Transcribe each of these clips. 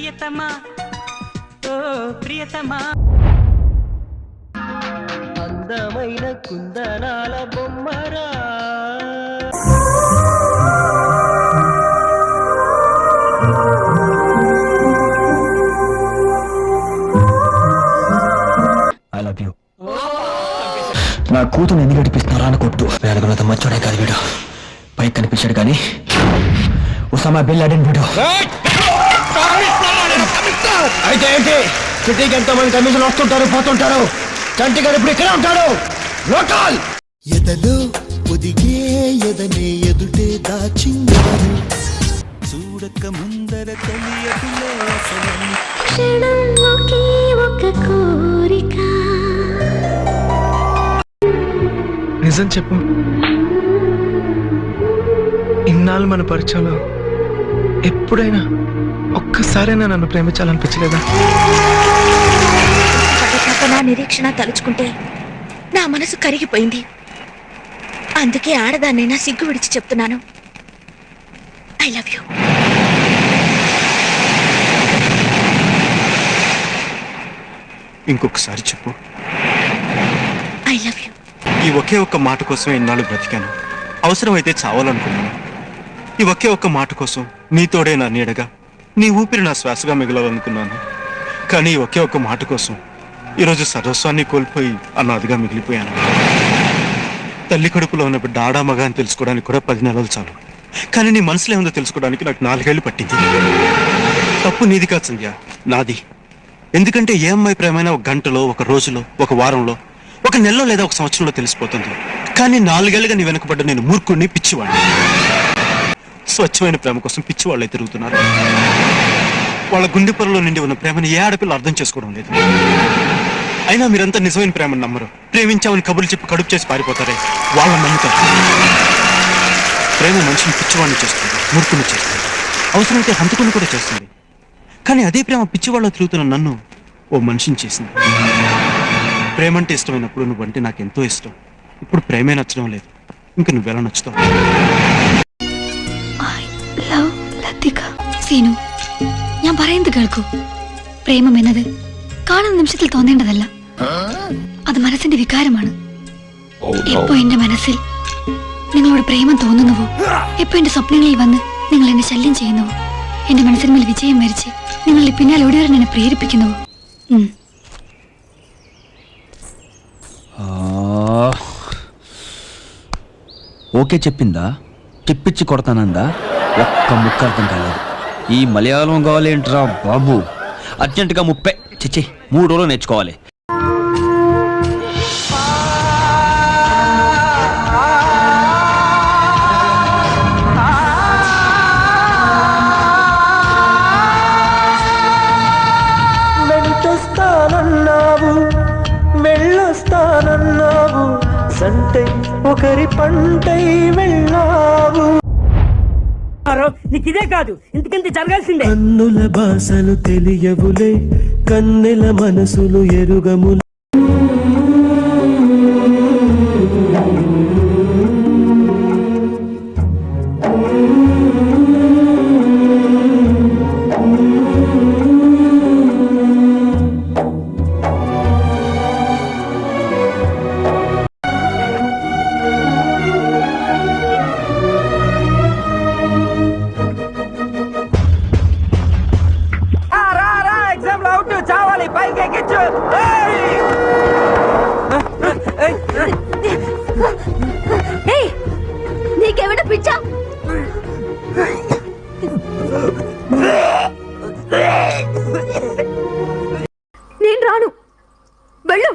ప్రియతమా? ఓ ప్రియతమా? అందమైన కుందనాల బొమ్మరా. ఐ లవ్ యూ నా కూతురు ఎందుకు గడిపిస్తున్నారా అని కొట్టు వేడుకున్నంత మంచోడే కాదు వీడు. పైకి కనిపించాడు కానీ ఉసామా బిల్ లాడెన్ వీడు. అయితే ఏంటి? సిటీకి ఎంతో మంది కమిషన్ వస్తుంటారు పోతుంటారు. చంటి గారు ఇప్పుడు ఇక్కడే ఉంటాడు. లోకల్! ఎదలో ఒదిగే ఎదనే ఎదుటే దాచిందెవరు చూడక ముందర తెలియదులే అసలు. క్షణం ఒకే ఒక కోరిక. నిజం చెప్పు. ఇన్నాళ్ళు మన పరిచయంలో ఎప్పుడైనా ఒక్కసారైనా నన్ను ప్రేమించాలనిపించలేదా? నా నిరీక్షణ తలుచుకుంటే నా మనసు కరిగిపోయింది. అందుకే ఆడదాన్నైనా సిగ్గు విడిచి చెప్తున్నాను. ఐ లవ్ యూ ఇంకొకసారి చెప్పు. ఐ లవ్ యూ ఈ ఒకే ఒక్క మాట కోసం ఎన్నాళ్ళు బ్రతికాను. అవసరమైతే చావాలనుకున్నాను. ఈ ఒకే ఒక్క మాట కోసం నీతోడే నా నీడగా నీ ఊపిరి నా శ్వాసగా మిగలాలనుకున్నాను. కానీ ఒకే ఒక్క మాట కోసం ఈరోజు సర్వస్వాన్ని కోల్పోయి అన్నదిగా మిగిలిపోయాను. తల్లి కడుపులో ఉన్న బిడ్డ ఆడామగా అని తెలుసుకోవడానికి కూడా పది నెలలు చాలు. కానీ నీ మనసులో ఏముందో తెలుసుకోవడానికి నాకు నాలుగేళ్ళు పట్టింది. తప్పు నీది కాదు సంధ్య నాది. ఎందుకంటే ఏ అమ్మాయి ప్రేమైనా ఒక గంటలో ఒక రోజులో ఒక వారంలో ఒక నెలలో లేదా ఒక సంవత్సరంలో తెలిసిపోతుంది. కానీ నాలుగేళ్ళుగా నీ వెనకబడ్డ నేను మూర్ఖుడిని పిచ్చివాడిని స్వచ్ఛమైన ప్రేమ కోసం పిచ్చివాళ్ళే తిరుగుతున్నారు. వాళ్ళ గుండె పొరలో నిండి ఉన్న ప్రేమని ఏ ఆడపిల్ల అర్థం చేసుకోవడం లేదు. అయినా మీరంతా నిజమైన ప్రేమను నమ్మరు. ప్రేమించామని కబుర్లు చెప్పి కడుపు చేసి పారిపోతారే. వాళ్ళ నమ్ముతారు. ప్రేమ మనిషిని పిచ్చివాడిని చేస్తుంది మురుకుని చేస్తుంది. అవసరమైతే హంతకుని కూడా చేస్తుంది. కానీ అదే ప్రేమ పిచ్చివాళ్ళ తిరుగుతున్న నన్ను ఓ మనిషిని చేసింది. ప్రేమ అంటే ఇష్టమైనప్పుడు నువ్వంటే నాకు ఎంతో ఇష్టం. ఇప్పుడు ప్రేమే నచ్చడం లేదు. ఇంకా నువ్వెలా నచ్చుతావు? സീനു ഞാൻ പറയുന്നത് കേൾക്കൂ പ്രേമം എന്നത് കാണുന്ന നിമിഷത്തിൽ തോന്നേണ്ടതല്ല അത് മനസ്സിന്റെ വികാരമാണ് എപ്പോ എന്റെ മനസ്സിൽ നിങ്ങളോട് പ്രേമം തോന്നുന്നുവോ എപ്പോ എന്റെ സ്വപ്നങ്ങളിൽ വന്ന് നിങ്ങൾ എന്നെ ശല്യം ചെയ്യുന്നുവോ എന്റെ മനസ്സിന്മേൽ വിജയം വരിച്ച് നിങ്ങളുടെ പിന്നാലെ ഒടിവരൻ എന്നെ പ്രേരിപ്പിക്കുന്നുവോ ഉം. ఓకే చెప్పిందా తిప్పిచ్చి కొడతానందా ఒక్క ముక్క అర్థం కాలేదు ఈ మలయాళం కావాలేంట్రా బాబు? అర్జెంటుగా ముప్పై చిచ్చి మూడు రోజులు నేర్చుకోవాలి. వెంటొస్తానన్నావు వెళ్ళొస్తానన్నావు సంటై ఒకరి పంటై వెళ్ళావు. నీకు ఇదే కాదు. ఇంతకింత జరగాల్సిందే. కన్నుల భాషలు తెలియవులే. కన్నెల మనసులు ఎరుగములే. నీకేమైనా పిచ్చా? నేను రాను. వెళ్ళు.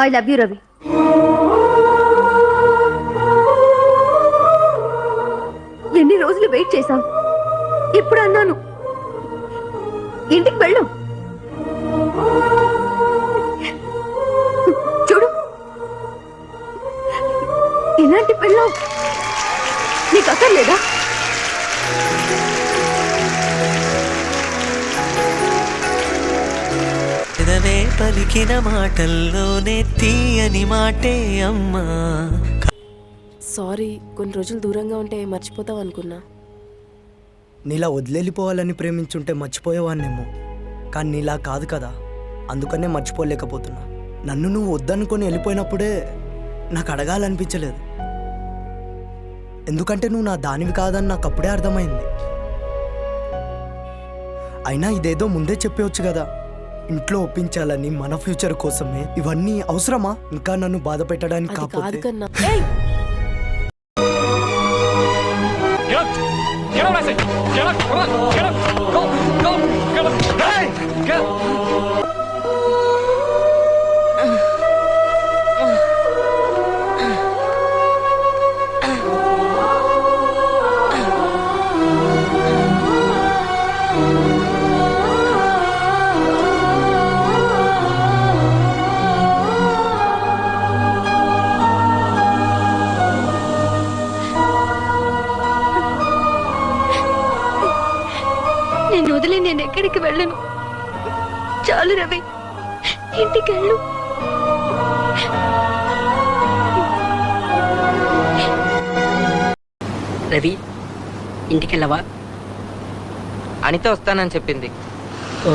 ఐ లవ్ యూ రవి ఎన్ని రోజులు వెయిట్ చేశాం ఇప్పుడు అన్నాను. ఇంటికి వెళ్ళు. చూడు. ఇలాంటి పెళ్ళం నీకు అక్కర్లేదా? పెదవే పలికిన మాటల్లోనే తీయని మాటే అమ్మా. సారీ కొన్ని రోజులు దూరంగా ఉంటే మర్చిపోతావు అనుకున్నా నీలా వదిలేలిపోవాలని ప్రేమించుంటే మర్చిపోయేవాన్నేమో. కానీ నీలా కాదు కదా. అందుకనే మర్చిపోలేకపోతున్నా. నన్ను నువ్వు వద్దనుకొని వెళ్ళిపోయినప్పుడే నాకు అడగాలనిపించలేదు. ఎందుకంటే నువ్వు నా దానివి కాదని నాకు అప్పుడే అర్థమైంది. అయినా ఇదేదో ముందే చెప్పవచ్చు కదా. ఇంట్లో ఒప్పించాలని మన ఫ్యూచర్ కోసమే. ఇవన్నీ అవసరమా? ఇంకా నన్ను బాధ పెట్టడానికి ほら力 నేను వదిలి నేను ఎక్కడికి వెళ్ళను? చాలు రవి ఇంటికి వెళ్ళు రవి ఇంటికెళ్ళవా? అనిత వస్తానని చెప్పింది. ఓ.